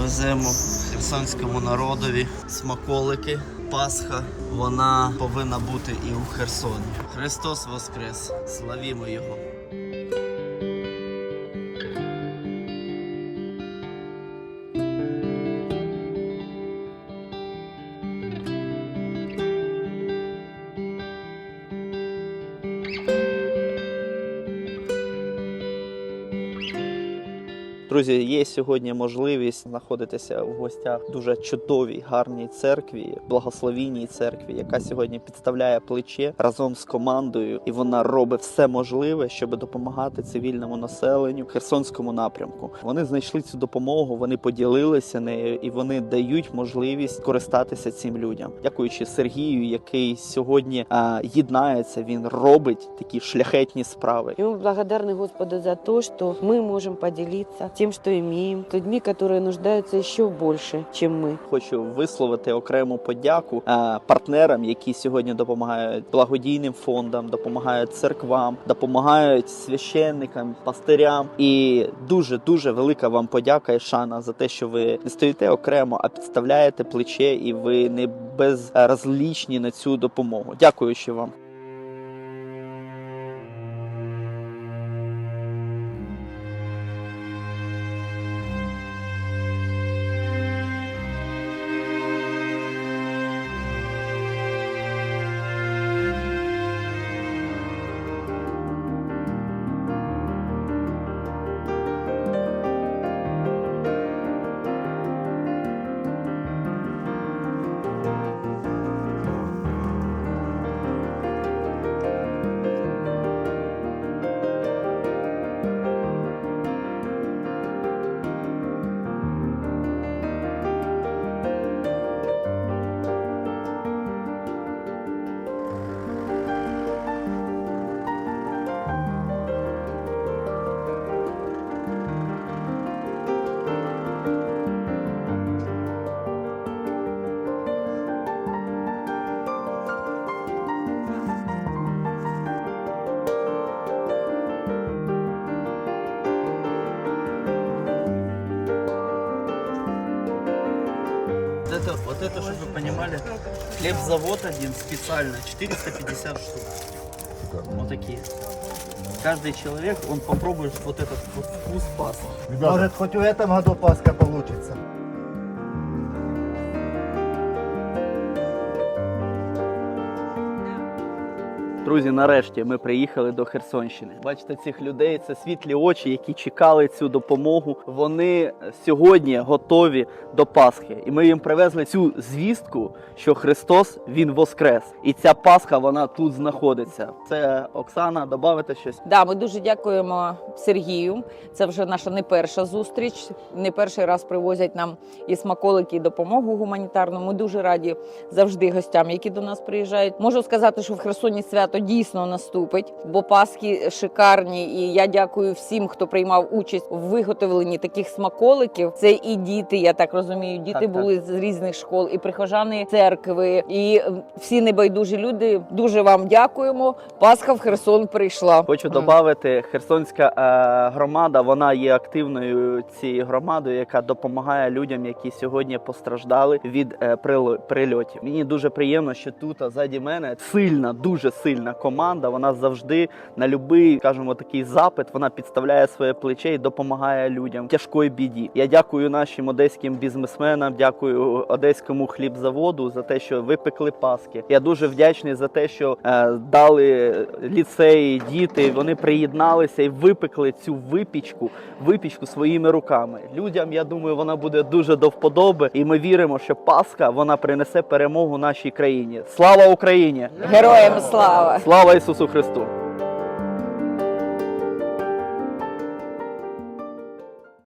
Веземо херсонському народові смаколики. Пасха вона повинна бути і у Херсоні. Христос Воскрес! Славімо Його! Друзі, є сьогодні можливість знаходитися в гостях в дуже чудовій, гарній церкві, благословінній церкві, яка сьогодні підставляє плече разом з командою, і вона робить все можливе, щоб допомагати цивільному населенню в Херсонському напрямку. Вони знайшли цю допомогу, вони поділилися нею і вони дають можливість користатися цим людям. Дякуючи Сергію, який сьогодні а, єднається, він робить такі шляхетні справи. И мы благодарны Господу за то, что мы можем поделиться тем, что имеем, людьми, которые нуждаются еще больше, чем мы. Хочу висловити окрему подяку е, партнерам, які сьогодні допомагають благодійним фондам, допомагають церквам, допомагають священникам, пастирям. І дуже дуже велика вам подяка і шана за те, що ви не стоїте окремо, а підставляєте плече, і ви не безразлічні на цю допомогу. Дякуючи вам. Вот это, вот это, чтобы вы понимали, хлебзавод один специально, 450 штук. Вот такие. Каждый человек, он попробует вот этот вот вкус пасты. Может, хоть в этом году Пасха получится. Друзі, нарешті ми приїхали до Херсонщини. Бачите цих людей, це світлі очі, які чекали цю допомогу. Вони сьогодні готові до Пасхи, і ми їм привезли цю звістку, що Христос Він воскрес, і ця Пасха вона тут знаходиться. Це Оксана, додавите щось. Да, ми дуже дякуємо Сергію. Це вже наша не перша зустріч. Не перший раз привозять нам і смаколики, і допомогу гуманітарну. Ми дуже раді завжди гостям, які до нас приїжджають. Можу сказати, що в Херсоні свято дійсно наступить, бо Пасхи шикарні. І я дякую всім, хто приймав участь в виготовленні таких смаколиків. Це і діти, я так розумію. Діти Так, так. були з різних школ, і прихожани церкви, і всі небайдужі люди. Дуже вам дякуємо. Пасха в Херсон прийшла. Хочу додати, Херсонська е, громада вона є активною цією громадою, яка допомагає людям, які сьогодні постраждали від е, прильотів. Мені дуже приємно, що тут а, ззаді мене сильна, дуже сильна команда. Вона завжди на будь-який, скажімо, такий запит. Вона підставляє своє плече і допомагає людям в тяжкої біді. Я дякую нашим одеським бізнесменам, дякую одеському хлібзаводу за те, що випекли паски. Я дуже вдячний за те, що е, дали ліцеї, діти. Вони приєдналися і випекли цю випічку, випічку своїми руками. Людям, я думаю, вона буде дуже до вподоби, і ми віримо, що Пасха вона принесе перемогу нашій країні. Слава Україні! Героям слава! Слава Ісусу Христу!